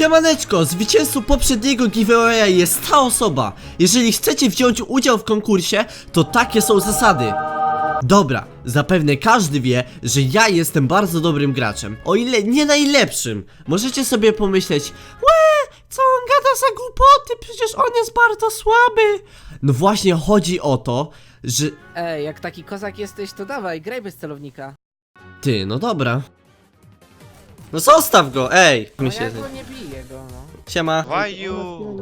Siemaneczko, zwycięzcą poprzedniego giveawaya jest ta osoba. Jeżeli chcecie wziąć udział w konkursie, to takie są zasady. Dobra, zapewne każdy wie, że ja jestem bardzo dobrym graczem. O ile nie najlepszym. Możecie sobie pomyśleć, łe, co on gada za głupoty, przecież on jest bardzo słaby. No właśnie chodzi o to, że... Ej, jak taki kozak jesteś, to dawaj, graj bez celownika. Ty, no dobra. No zostaw go, ej! No Mi się... ja go nie biję go, no. Siema. Why you?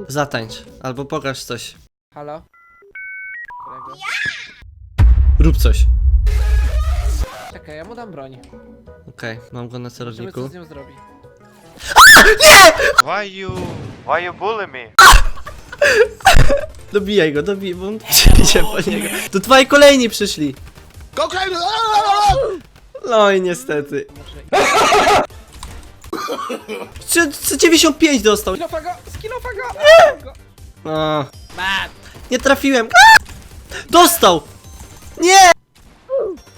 Zatańcz, albo pokaż coś. Halo? Kolego? Rób coś. Czekaj, ja mu dam broń. Okej, mam go na Zobaczymy co celowniku. z nią zrobi. Why you? Why you bully me? Dobijaj go, dobij, bo on przyjdzie po niego. To twoi kolejni przyszli. No i niestety. Może... Czy, czy 95 dostał? Skilofa go! Skilofa go! go. O, Mat! nie trafiłem. Dostał! Nie!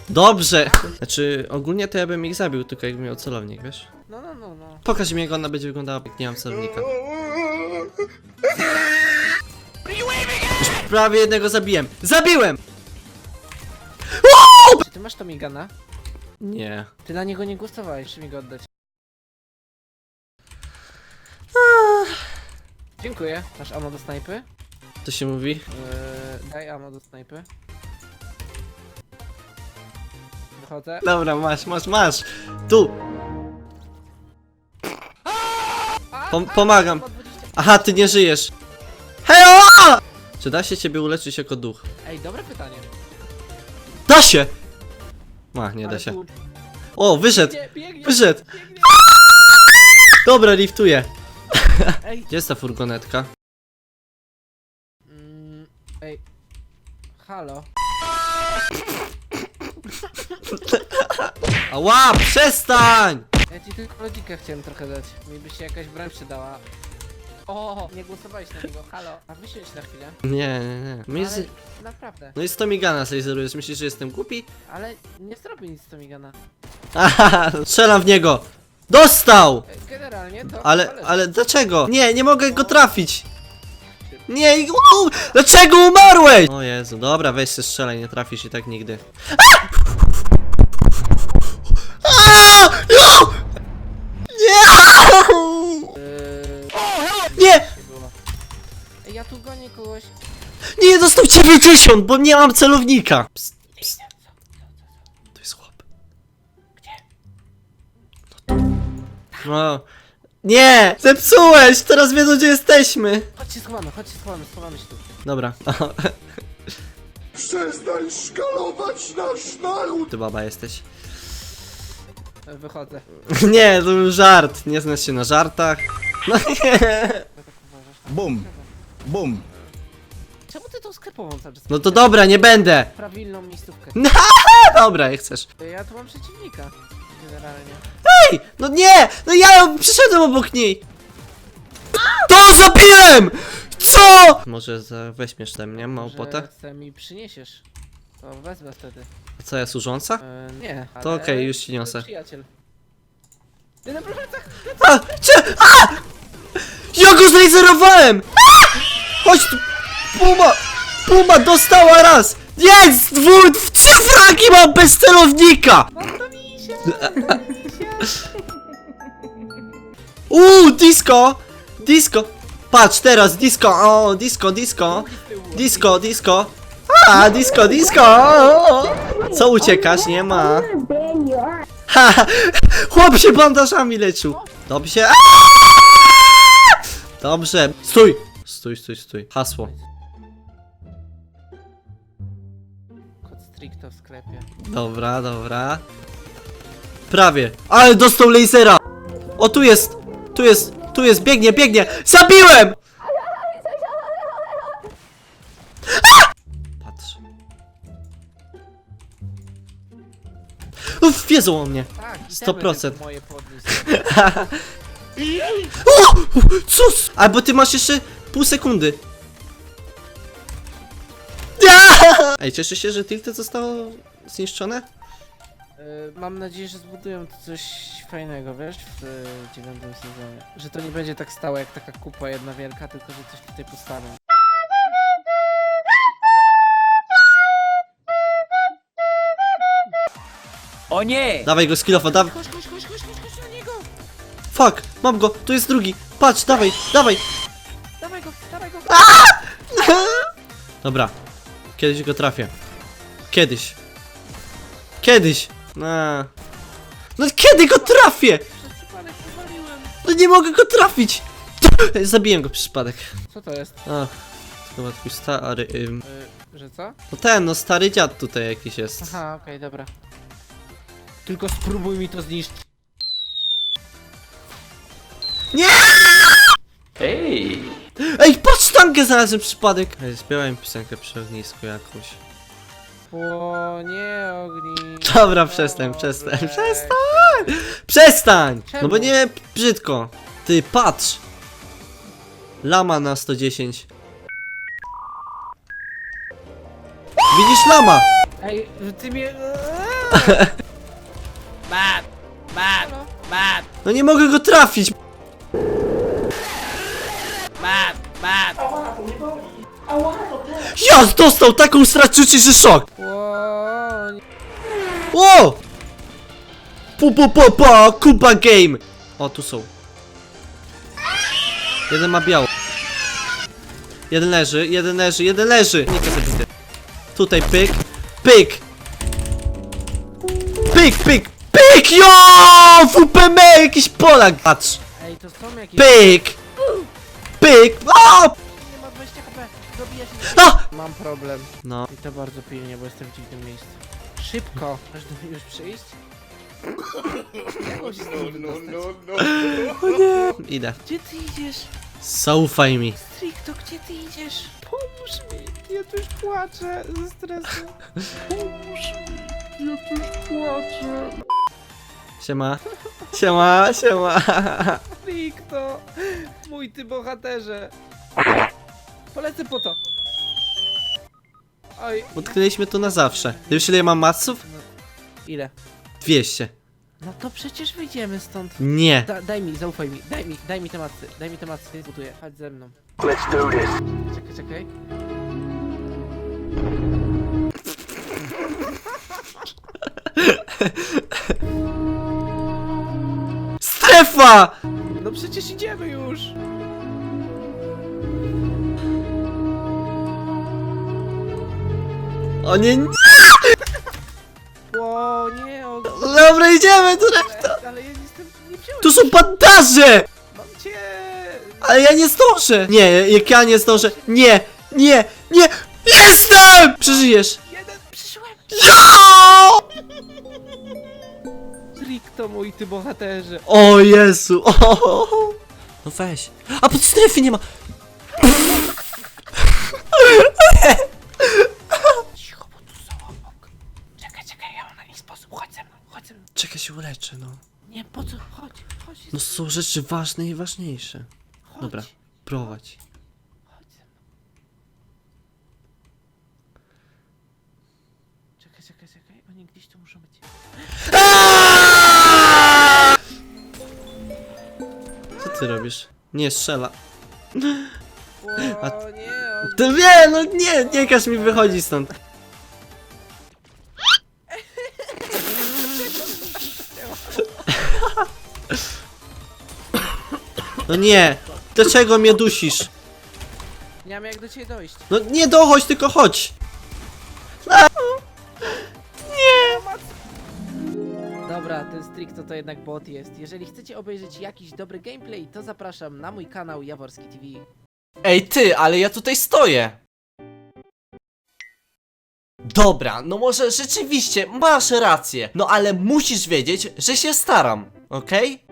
Dobrze. Znaczy, ogólnie to ja bym ich zabił, tylko jakbym miał celownik, wiesz? No, no, no, no. Pokaż mi jak ona będzie wyglądała, jak nie mam celownika. Już prawie jednego zabiłem. Zabiłem! Czy ty masz Tomigana? Nie. Ty na niego nie głosowałeś, czy mi go oddać? Dziękuję. Masz ammo do snajpy? To się mówi? Eee, daj ammo do snajpy. Wychodzę. Dobra, masz, masz, masz. Tu. Pom pomagam. Ma 20. Aha, ty nie żyjesz. Hejo! Czy da się ciebie uleczyć jako duch? Ej, dobre pytanie. Da się! Ma, nie da Ale się. tu- O, wyszedł! Nie, biegnie, Wyszedł! biegnie. Dobra, liftuję. Ej, Gdzie jest ta furgonetka? mm, ej. Halo. Ała, przestań! Ja ci tylko lodzikę chciałem trochę dać. Mi by się jakaś broń przydała. O, nie głosowałeś na niego. Halo. A wysiądź na chwilę. Nie, nie, nie. My jest... Ale naprawdę. No i 100 migana sejzerujesz, myślisz, że jestem głupi? Ale nie zrobię nic z Tomigana. Aha, strzelam w niego! Dostał! Generalnie to. Ale, ale dlaczego? Nie, nie mogę go trafić! Nie, i- u, dlaczego umarłeś? O Jezu, dobra, weź się strzelaj, nie trafisz i tak nigdy. A! No! Nie! Nie! ja tu gonię kogoś. Nie, dostał 90, bo nie mam celownika. Psst, No. Nie! Zepsułeś! Teraz wiedzą, gdzie jesteśmy. Chodźcie, schowamy, chodźcie, schowamy, schowamy się tu. Dobra. Przestań szkalować nasz naród! Ty baba jesteś. E, Wychodzę. Nie, to był żart. Nie znasz się na żartach. No nie. Bum, bum. Czemu ty tą sklepową cały czas? No to dobra, nie będę. Prawilną miejscówkę. Dobra, jak chcesz. E, Ja tu mam przeciwnika. Generalnie. Ej! No nie! No ja przyszedłem obok niej! To zabiłem! Co? Może za, weźmiesz tam, nie? Małpotę? Że mi przyniesiesz. To wezmę wtedy. A co, ja służąca? E, nie. To ale- okej, już ci niosę. Przyjaciel. Ty na plecach! A! Cze, a! Ja go! A! Chodź tu! Puma! Puma dostała raz! Jest! Dwu, trzy fragi mam bez celownika! Mam to misia! Uuu, disco! Disco! Patrz teraz, disco! O, disco, disco! Disco, disco! A, disco, disco! Co uciekasz? Nie ma. Ha! Chłop się bandażami leczył. Dobrze. Aaaa! Dobrze. Stój! Stój, stój, stój. Hasło. Kod stricto w sklepie. Dobra, dobra. Prawie. Ale dostał lasera! O, tu jest! Tu jest! Tu jest! Biegnie, biegnie! Zabiłem! Patrz. Uff, wiedzą o mnie. Tak, i 100%. tylko moje podnieść. O! S- Albo ty masz jeszcze pół sekundy. Ja! Ej, cieszę się, że tilty zostało zniszczone? Y, Mam nadzieję, że zbudują tu coś fajnego, wiesz, w y, dziewiątym sezonie. Że to nie będzie tak stałe jak taka kupa jedna wielka, tylko że coś tutaj postawią. O nie! Dawaj go skillofa, dawaj. Chodź, chodź, chodź, chodź, chodź, chodź na niego! Fuck, mam go, tu jest drugi. Patrz, dawaj, dawaj. Dawaj go, dawaj go! Dobra, kiedyś go trafię. Kiedyś. Kiedyś. A. No kiedy go trafię? Przez przypadek powaliłem. No nie mogę go trafić. Zabiłem go przez przypadek. Co to jest? Ach, to chyba twój stary... Ym. Y, że co? No ten, no stary dziad tutaj jakiś jest. Aha, okej, dobra. Tylko spróbuj mi to zniszczyć. Ej, patrz, sztangę znalazłem przypadek. Ej, śpiewałem piosenkę przy ognisku jakąś. Płonie ogni. Dobra, przestań, przestań, przestań! Przestań! No bo Czemu? nie brzydko. Ty, patrz! Lama na 110. Widzisz lama? Ej, ty mnie... Bad, bad, No nie mogę go trafić. Ja dostał taką straczyczy, że szok! Płonie... O! Pu pu pu pu, Kuba Game! O, tu są. Jeden ma biało. Jeden leży, jeden leży, jeden leży! Nie zabity. Tutaj pyk, pyk! Pyk, pyk, pyk! Jo! WPM, jakiś Polak! Patrz! Ej, to są jakieś... Pyk! Pyk! O! Nie ma 20 HP, zabija się. A! Mam problem. No. I to bardzo pilnie, bo jestem w dziwnym miejscu. Szybko! Masz do mnie już przyjść? Jak on się stąd wydostać? Idę. Gdzie ty idziesz? Zaufaj mi. Stricto, gdzie ty idziesz? Pomóż mi! Ja tu już płaczę ze stresu. Pomóż mi! Ja tu już płaczę. Siema. Siema, siema. Stricto! Mój ty bohaterze! Polecę po to! Oj, Utknęliśmy tu na zawsze. Wiesz ile ja mam maców? ile? 200. No to przecież wyjdziemy stąd. Nie. Da, daj mi, zaufaj mi, daj mi, daj mi te macy, daj mi te macy, buduję, chodź ze mną. Let's do this. Czekaj, czekaj. Strefa! No przecież idziemy już! O nie, nie. Płonie o... Dobra, idziemy tu. Ale ja nie jestem, nie wziąłem Tu są bandaże! Mam cię! Ale ja nie zdążę. Nie, jak ja nie zdążę. Nie, nie, nie. Jestem! Przeżyjesz. Jeden, przyszłem! Jo! Stricto mój ty bohaterze. O Jezu. O. No weź. A pod strefy nie ma. Cicho, bo tu są obok. Czekaj, czekaj, ja mam na nich sposób, chodź ze mną, chodź ze mną. Czekaj się uleczę, no. Nie, po co? Chodź, chodź. No są rzeczy ważne i ważniejsze. chodź. Dobra, prowadź. Chodź ze mną. Czekaj, czekaj, czekaj, oni gdzieś tu muszą być. Co ty robisz? Nie strzela. O nie. Ty wie, no nie, nie każ mi wychodzić stąd. No nie, dlaczego mnie dusisz? Nie mam jak do ciebie dojść. No nie dochodź, tylko chodź. Dobra, ten Stricto to jednak bot jest. Jeżeli chcecie obejrzeć jakiś dobry gameplay, to zapraszam na mój kanał Jaworski TV. Ej ty, ale ja tutaj stoję. Dobra, no może rzeczywiście masz rację. No ale musisz wiedzieć, że się staram, okej?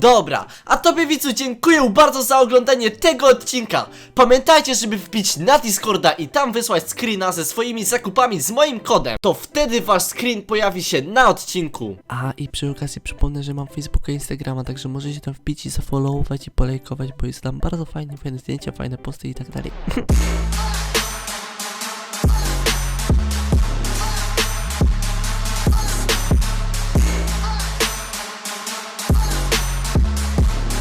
Dobra, a tobie widzu dziękuję bardzo za oglądanie tego odcinka. Pamiętajcie, żeby wbić na Discorda i tam wysłać screena ze swoimi zakupami z moim kodem. To wtedy wasz screen pojawi się na odcinku. A i przy okazji przypomnę, że mam Facebooka i Instagrama, także możecie tam wbić i zafollowować i polajkować, bo jest tam bardzo fajne, fajne zdjęcia, fajne posty i tak dalej.